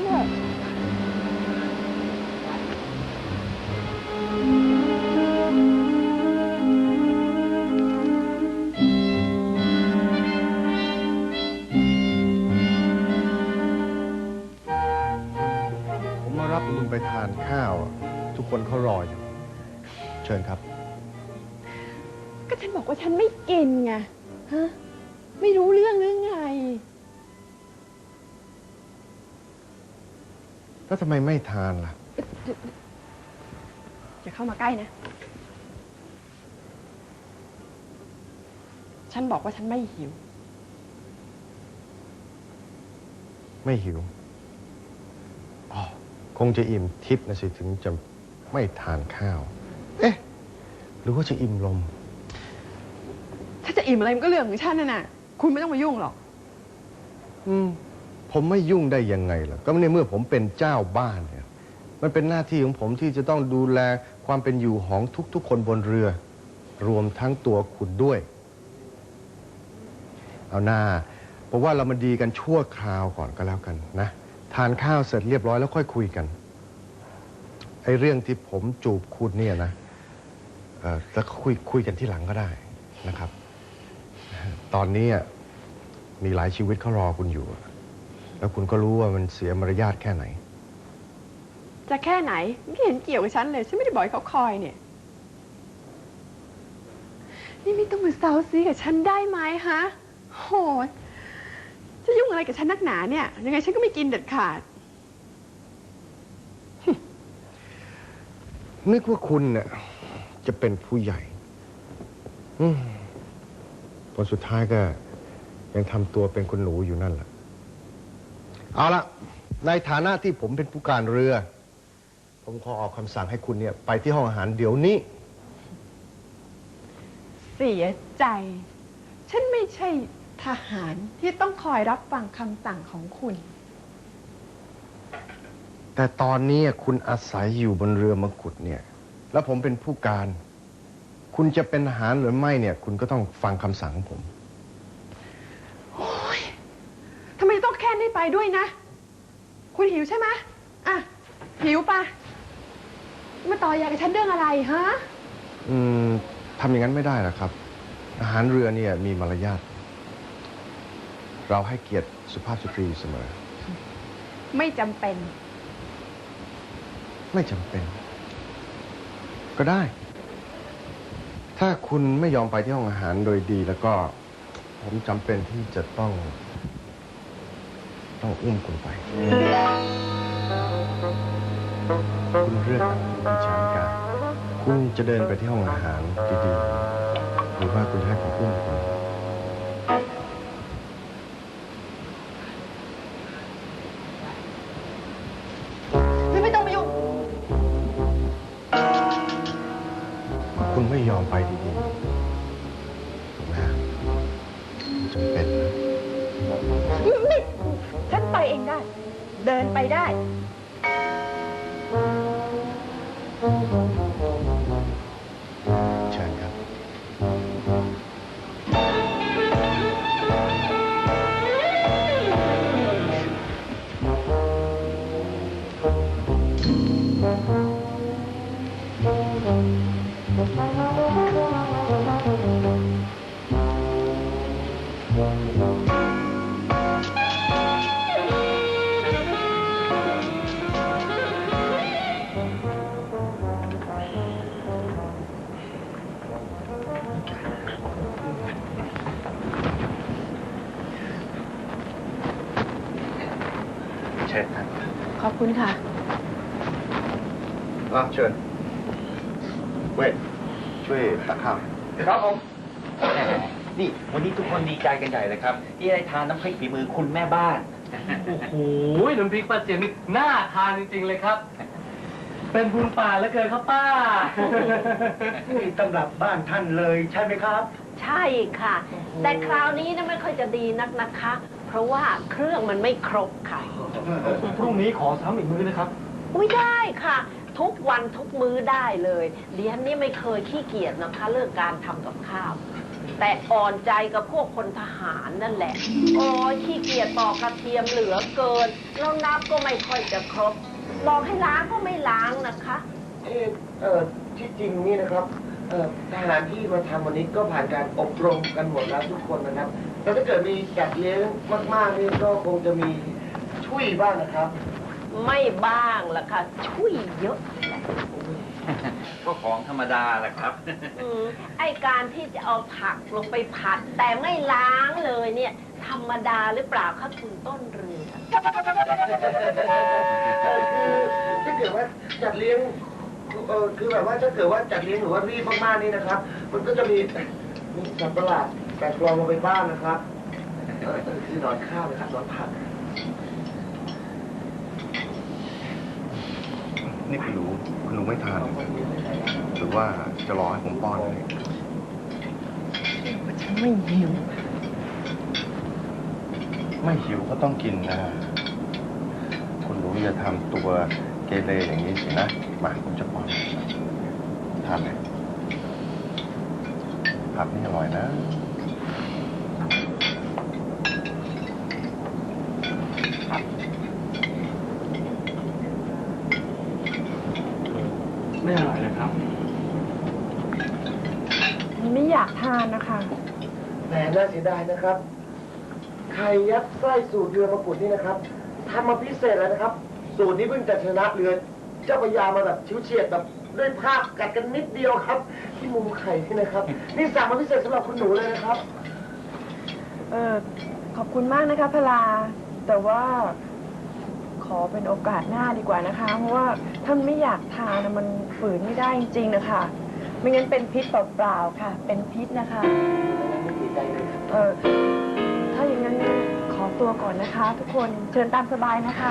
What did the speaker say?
กันเถอะผมมารับลุงไปทานข้าวอะทุกคนเขารออยู่ เชิญครับ ก็ฉันบอกว่าฉันไม่กินไงฮะไม่รู้เรื่องหรือไง แล้วทำไมไม่ทานล่ะ อย่าเข้ามาใกล้นะ ฉันบอกว่าฉันไม่หิว ไม่หิวอ๋อคงจะอิ่มทิพย์นะสิถึงจะไม่ทานข้าว เอ๊ะ หรือว่าจะอิ่มลม ถ้าจะอิ่มอะไรมันก็เรื่องของฉันน่ะนะคุณไม่ต้องมายุ่งหรอก อืม ผมไม่ยุ่งได้ยังไงล่ะก็ในเมื่อผมเป็นเจ้าบ้านเนี่ยมันเป็นหน้าที่ของผมที่จะต้องดูแลความเป็นอยู่ของทุก ๆ คนบนเรือ รวมทั้งตัวคุณด้วย เอาหน้าเพราะว่าเรามาดีกันชั่วคราวก่อนก็แล้วกันนะ ทานข้าวเสร็จเรียบร้อยแล้วค่อยคุยกันไอ้เรื่องที่ผมจูบคุณเนี่ยนะเอ่อแล้วคุยคุยกันที่หลังก็ได้นะครับ ตอนนี้มีหลายชีวิตเขารอคุณอยู่ แล้วคุณก็รู้ว่ามันเสียมารยาทแค่ไหน จะแค่ไหน ไม่เห็นเกี่ยวกับฉันเลย ฉันไม่ได้บอกให้เขาคอยเนี่ย นี่ไม่ต้องมาเซาซีกับฉันได้ไหมฮะ โหยจะยุ่งอะไรกับฉันนักหนาเนี่ย ยังไงฉันก็ไม่กินเด็ดขาด นึกว่าคุณเนี่ยจะเป็นผู้ใหญ่อืมผลสุดท้ายก็ ยังทำตัวเป็นคนหนูอยู่นั่นแหละ เอาละในฐานะที่ผมเป็นผู้การเรือ ผมขอออกคำสั่งให้คุณเนี่ย ไปที่ห้องอาหารเดี๋ยวนี้ เสียใจ ฉันไม่ใช่ทหารที่ต้องคอยรับฟังคำสั่งของคุณ แต่ตอนนี้คุณอาศัยอยู่บนเรือมกุฎเนี่ย แล้วผมเป็นผู้การ คุณจะเป็นทหารหรือไม่เนี่ย คุณก็ต้องฟังคำสั่งของผม ทำไมต้องแค่นี้ ไปด้วยนะ คุณหิวใช่ไหมอะ หิวปะมาต่อยากับฉันเรื่องอะไรฮะ อืมทำอย่างนั้นไม่ได้หรอกครับ อาหารเรือเนี่ยมีมารยาท เราให้เกียรติสุภาพสตรีเสมอ ไม่จำเป็น ไม่จำเป็น ก็ได้ ถ้าคุณไม่ยอมไปที่ห้องอาหารโดยดีแล้วก็ ผมจำเป็นที่จะต้อง ต้องอุ้มคุณไป คุณเลือกคุณพิชานิกาคุณจะเดินไปที่ห้องอาหารดีๆ หรือว่าคุณจะให้ผมอุ้มคุณไม่ต้องมายุ่งคุณไม่ยอมไปดีๆ เดินไปได้ เชิญครับ เชิญครับ ขอบคุณค่ะ อะเชิญ เวทช่วยตักข้าว ครับผมแหมนี่วันนี้ทุกคนดีใจกันใหญ่เลยครับ ที่ได้ทานน้ำพริกฝีมือคุณแม่บ้าน โอ้โหน้ำพริกป้าเจียมนี่น่าทานจริง ๆ เลยครับ เป็นบุญป่าแล้วเกินครับป้า นี่ตำรับบ้านท่านเลยใช่ไหมครับ ใช่ค่ะ แต่คราวนี้นะไม่ค่อยจะดีนักนะคะ เพราะว่าเครื่องมันไม่ครบค่ะ พรุ่งนี้ขอซ้ำอีกมื้อนะครับ อุ้ยได้ค่ะ ทุกวันทุกมื้อได้เลยเดียนนี่ไม่เคยขี้เกียจนะคะเรื่องการทำกับข้าว แต่อ่อนใจกับพวกคนทหารนั่นแหละ โอ้ยขี้เกียจปอกกระเทียมเหลือเกินแล้วนับก็ไม่ค่อยจะครบบอกให้ล้างก็ไม่ล้างนะคะ เออเออที่จริงนี่นะครับเออทหารที่มาทำวันนี้ก็ผ่านการอบรมกันหมดแล้วทุกคนนะครับ แล้วถ้าเกิดมีจัดเลี้ยงมากๆนี่ก็คงจะมีช่วยบ้างนะครับ ไม่บ้างล่ะค่ะ ช่วยเยอะก็ของธรรมดาแหละครับ อืมไอการที่จะเอาผักลงไปผัด แต่ไม่ล้างเลยเนี่ย ธรรมดาหรือเปล่าคะคุณต้นเรือ เออคือถ้าเกิดว่าจัดเลี้ยงเออคือแบบว่าถ้าเกิดว่าจัดเลี้ยงหรือว่ารีบมากๆนี่นะครับ มันก็จะมีมีสัตว์ประหลาด แปลกปลอมลงไปบ้างนะครับเออคือนอนข้าวนะครับนอนผักนี่คุณหนูคุณหนูไม่ทาน หรือว่าจะรอให้ผมป้อนเลยฉันไม่หิว ไม่หิวก็ต้องกินนะ คุณหนูอย่าทำตัวเกเรอย่างนี้สินะ มาผมจะป้อนทานเลยผักนี่อร่อยนะ ไม่อร่อยเลยครับ ไม่อยากทานนะคะแหมน่าเสียดายนะครับ ไข่ยัดไส้สูตรเรือมะกรูดนี่นะครับทำมาพิเศษแล้วนะครับ สูตรนี้เพิ่งจะชนะเรือ เจ้าพระยามาแบบชิวเฉียดแบบด้วยภาพกัดกันนิดเดียวครับ ที่มุมไข่นี่นะครับ นี่สั่งมาพิเศษสำหรับคุณหนูเลยนะครับ เออขอบคุณมากนะคะพลา แต่ว่าข อเป็นโอกาสหน้าดีกว่านะคะ เพราะว่าถ้าไม่อยากทานนะมันฝืนไม่ได้จริงๆนะคะ ไม่งั้นเป็นพิษเปล่าๆค่ะ เป็นพิษนะคะเออถ้าอย่างนั้นขอตัวก่อนนะคะ ทุกคนเชิญตามสบายนะคะ